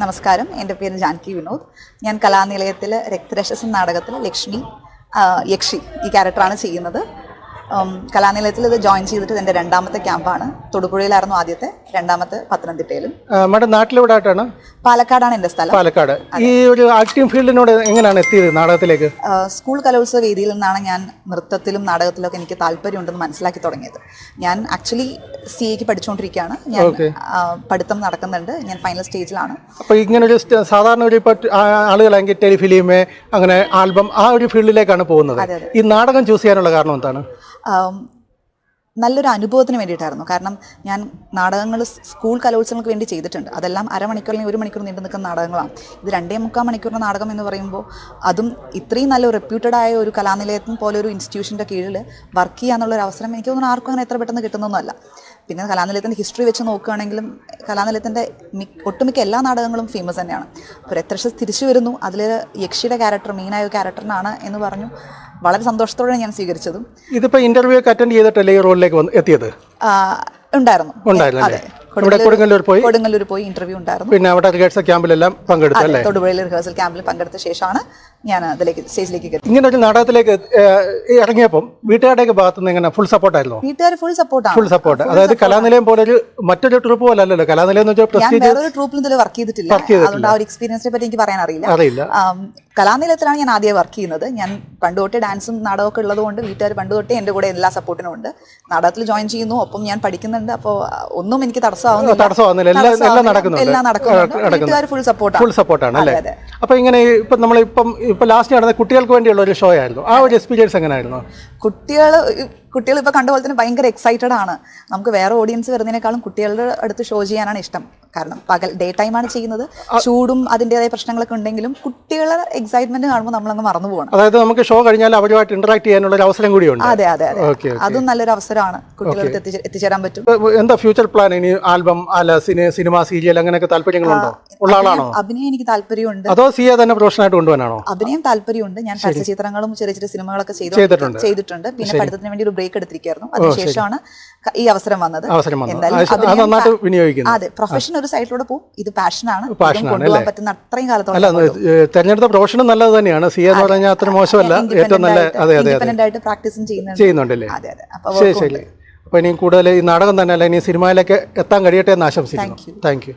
നമസ്കാരം. എന്റെ പേര് ജാൻകി വിനോദ്. ഞാൻ കലാനിലയത്തിൽ രക്തരക്ഷസം നാടകത്തിൽ ലക്ഷ്മി യക്ഷി ഈ ക്യാരക്ടറാണ് ചെയ്യുന്നത്. കലാനിലയത്തിൽ ഇത് ജോയിൻ ചെയ്തിട്ട് എന്റെ രണ്ടാമത്തെ ക്യാമ്പാണ് തൊടുപുഴയിലായിരുന്നു ആദ്യത്തെ രണ്ടാമത്തെ പത്തനംതിട്ടയിലും. മാഡം നാട്ടിലെവിടെ ആയിട്ടാണ് പാലക്കാടാണ് എന്റെ സ്ഥലം. പാലക്കാട്. ഈ ഒരു ആക്ടിംഗ് ഫീൽഡിനോട് എങ്ങനെയാണ് എത്തിയത് നാടകത്തിലേക്ക്? സ്കൂൾ കലോത്സവ വേദിയിൽ നിന്നാണ് ഞാൻ നൃത്തത്തിലും നാടകത്തിലൊക്കെ എനിക്ക് താല്പര്യമുണ്ടെന്ന് മനസ്സിലാക്കി തുടങ്ങിയത്. ഞാൻ ആക്ച്വലി സി എക്ക് പഠിച്ചുകൊണ്ടിരിക്കുകയാണ്. ഞാൻ പഠിത്തം നടക്കുന്നുണ്ട്. ഞാൻ ഫൈനൽ സ്റ്റേജിലാണ് അപ്പോൾ ഇങ്ങനെ ഒരു സാധാരണ ഒരു ആളുകളെങ്കിൽ ടെലിഫിലിമ് അങ്ങനെ ആൽബം ആ ഒരു ഫീൽഡിലേക്കാണ് പോകുന്നത്. ഈ നാടകം ചൂസ് ചെയ്യാനുള്ള കാരണം എന്താണ്? നല്ലൊരു അനുഭവത്തിന് വേണ്ടിയിട്ടായിരുന്നു. കാരണം ഞാൻ നാടകങ്ങൾ സ്കൂൾ കലോത്സവങ്ങൾക്ക് വേണ്ടി ചെയ്തിട്ടുണ്ട്. അതെല്ലാം അരമണിക്കൂർ അല്ലെങ്കിൽ ഒരു മണിക്കൂർ നീണ്ടു നിൽക്കുന്ന നാടകങ്ങളാണ്. ഇത് രണ്ടേ മുക്കാൽ മണിക്കൂറിന്റെ നാടകം എന്ന് പറയുമ്പോൾ അതും ഇത്രയും നല്ല റെപ്യൂട്ടഡ് ആയ ഒരു കലാനിലയത്തിന് പോലെ ഒരു ഇൻസ്റ്റിറ്റ്യൂഷന്റെ കീഴിൽ വർക്ക് ചെയ്യാന്നുള്ളൊരു അവസരം എനിക്ക് തോന്നുന്നു ആർക്കും അങ്ങനെ എത്ര പെട്ടെന്ന് കിട്ടുന്നൊന്നുമല്ല. പിന്നെ കലാനിലയത്തിന്റെ ഹിസ്റ്ററി വെച്ച് നോക്കുകയാണെങ്കിലും കലാനിലയത്തിന്റെ ഒട്ടുമിക്ക എല്ലാ നാടകങ്ങളും ഫേമസ് തന്നെയാണ്. അപ്പോൾ രക്തരക്ഷസ് തിരിച്ചു വരുന്നു? അതിൽ യക്ഷിയുടെ ക്യാരക്ടർ മെയിനായ ക്യാരക്ടറിനാണ് എന്ന് പറഞ്ഞു വളരെ സന്തോഷത്തോടെ ഞാൻ സ്വീകരിച്ചതും. ഇതിപ്പോൾ ഇന്റർവ്യൂ ഒക്കെ അറ്റൻഡ് ചെയ്തിട്ടല്ലേ ഈ റോളിലേക്ക് വന്ന് എത്തിയത്? ആ, ഉണ്ടായിരുന്നു. ഉണ്ടായിരുന്നു അതെ. ഇവിടെ കൊടുങ്ങല്ലൂർ പോയി? കൊടുങ്ങല്ലൂർ പോയി ഇന്റർവ്യൂ ഉണ്ടായിരുന്നു. പിന്നെ അവിടെ റിഹേഴ്സൽ ക്യാമ്പിലെല്ലാം പങ്കെടുത്തു അതെ അല്ലേ? തൊടുപുഴയിൽ റിഹേഴ്സൽ ക്യാമ്പിൽ പങ്കെടുത്ത ശേഷമാണ് ഞാൻ അതിലേക്ക് സ്റ്റേജിലേക്ക് കയറി ഇങ്ങനെ ഒരു നാടകത്തിലേക്ക് ഏഹ്, ഇറങ്ങിയപ്പം വീട്ടുകാരുടെയൊക്കെ ഭാഗത്തു നിന്ന് എങ്ങനെ ഫുൾ സപ്പോർട്ടായിരുന്നോ വീട്ടുകാർ ഫുൾ സപ്പോർട്ടാണ് ഫുൾ സപ്പോർട്ട് അതായത് കലാനിലയം പോലെ ഒരു മറ്റൊരു ട്രിപ്പ് പോലെ അല്ലല്ലോ? കലാനിലയം എന്ന് വെച്ചാൽ ഞാൻ പ്രസ്റ്റീജ് വേറൊരു ട്രൂപ്പിൽ ഇതിൽ വർക്ക് ചെയ്തിട്ടില്ല. അതുകൊണ്ട് ആ ഒരു എക്സ്പീരിയൻസിനെ പറ്റി എനിക്ക് പറയാൻ അറിയില്ല. അറിയില്ല. ആം, കലാനിലയത്തിലാണ് ഞാൻ ആദ്യം വർക്ക് ചെയ്യുന്നത്. ഞാൻ പണ്ട് തൊട്ടേ ഡാൻസും നാടകമൊക്കെ ഉള്ളതുകൊണ്ട് വീട്ടുകാർ പണ്ട് തൊട്ടേ എന്റെ കൂടെ എല്ലാ സപ്പോർട്ടിനും ഉണ്ട്. നാടകത്തിൽ ജോയിൻ ചെയ്യുന്നു ഒപ്പം ഞാൻ പഠിക്കുന്നുണ്ട്. അപ്പോൾ ഒന്നും എനിക്ക് തടസ്സമാവുന്നില്ല. എല്ലാം എല്ലാം നടക്കുന്നു നടക്കുന്നുണ്ട്. വീട്ടുകാർ ഫുൾ സപ്പോർട്ടാണ് ഫുൾ സപ്പോർട്ടാണ് അല്ലേ? അപ്പോൾ ഇങ്ങനെ ഇപ്പം നമ്മൾ ഇപ്പം ഇപ്പം ലാസ്റ്റ് നടന്ന കുട്ടികൾക്ക് വേണ്ടിയുള്ള ഒരു ഷോ ആയിരുന്നു. ആ ഒരു എക്സ്പീരിയൻസ് എങ്ങനെയായിരുന്നു കുട്ടികൾ കുട്ടികൾ ഇപ്പോൾ കണ്ട പോലെ തന്നെ ഭയങ്കര എക്സൈറ്റഡ് ആണ്. നമുക്ക് വേറെ ഓഡിയൻസ് വരുന്നതിനേക്കാളും കുട്ടികളുടെ അടുത്ത് ഷോ ചെയ്യാനാണ് ഇഷ്ടം. കാരണം പകൽ ഡേ ടൈമാണ് ചെയ്യുന്നത്. ചൂടും അതിന്റെതായ പ്രശ്നങ്ങളൊക്കെ ഉണ്ടെങ്കിലും കുട്ടികളെ എക്സൈറ്റ്മെന്റ് കാണുമ്പോൾ നമ്മൾ നമ്മളങ്ങ് മറന്നു പോകണം. അതായത് നമുക്ക് ഷോ കഴിഞ്ഞാൽ അവരുമായിട്ട് ഇന്ററാക്ട് ചെയ്യാനുള്ള ഒരു അവസരം കൂടിയുണ്ട് അതെ അതെ അതെ. അതും നല്ലൊരു അവസരമാണ് കുട്ടികൾക്ക് അടുത്ത് എത്തിച്ചേരാൻ പറ്റും. എന്താ ഫ്യൂച്ചർ പ്ലാൻ ഇനി ആൽബം അല്ല സിനിമ സീരിയൽ അങ്ങനെയൊക്കെ താല്പര്യങ്ങളുണ്ടോ? ഉള്ള ആളാണോ? അഭിനയം എനിക്ക് താല്പര്യമുണ്ട്. അതോ സിയെ തന്നെ പ്രൊഫഷനായിട്ട് കൊണ്ടുപോകാനാണോ? അഭിനയം താല്പര്യമുണ്ട്. ഞാൻ ചിത്രങ്ങളും ചെറിയ ചെറിയ സിനിമകളൊക്കെ ചെയ്തിട്ടുണ്ട്. ചെയ്തിട്ടുണ്ട്. പിന്നെ പഠിത്തത്തിന് വേണ്ടി ഒരു ബ്രേക്ക് എടുത്തിരിക്കുകയായിരുന്നു. അതിനുശേഷമാണ് ഈ അവസരം വന്നത്. നന്നായിട്ട് വിനിയോഗിക്കുന്നു. അതെ പ്രൊഫഷൻ ഒരു സൈഡിലൂടെ പോകും ഇത് പാഷനാണ്. കൊണ്ടുപോകാൻ പറ്റുന്ന അത്രയും കാലത്തോളം തെരഞ്ഞെടുത്ത പ്രൊഫഷനും നല്ലത് തന്നെയാണ്. സി എന്ന് പറഞ്ഞാൽ അത്ര മോശമല്ല. ഏറ്റവും നല്ല അതെ അതെ ആയിട്ട് പ്രാക്ടീസും ചെയ്യുന്നുണ്ടല്ലേ? അതെ അതെ. അപ്പൊ ശരി ശരി. അപ്പോൾ ഇനി കൂടുതൽ ഈ നാടകം തന്നെ അല്ല ഇനി സിനിമയിലേക്ക് എത്താൻ കഴിയട്ടെ എന്ന് ആശംസിക്കുന്നു. Thank you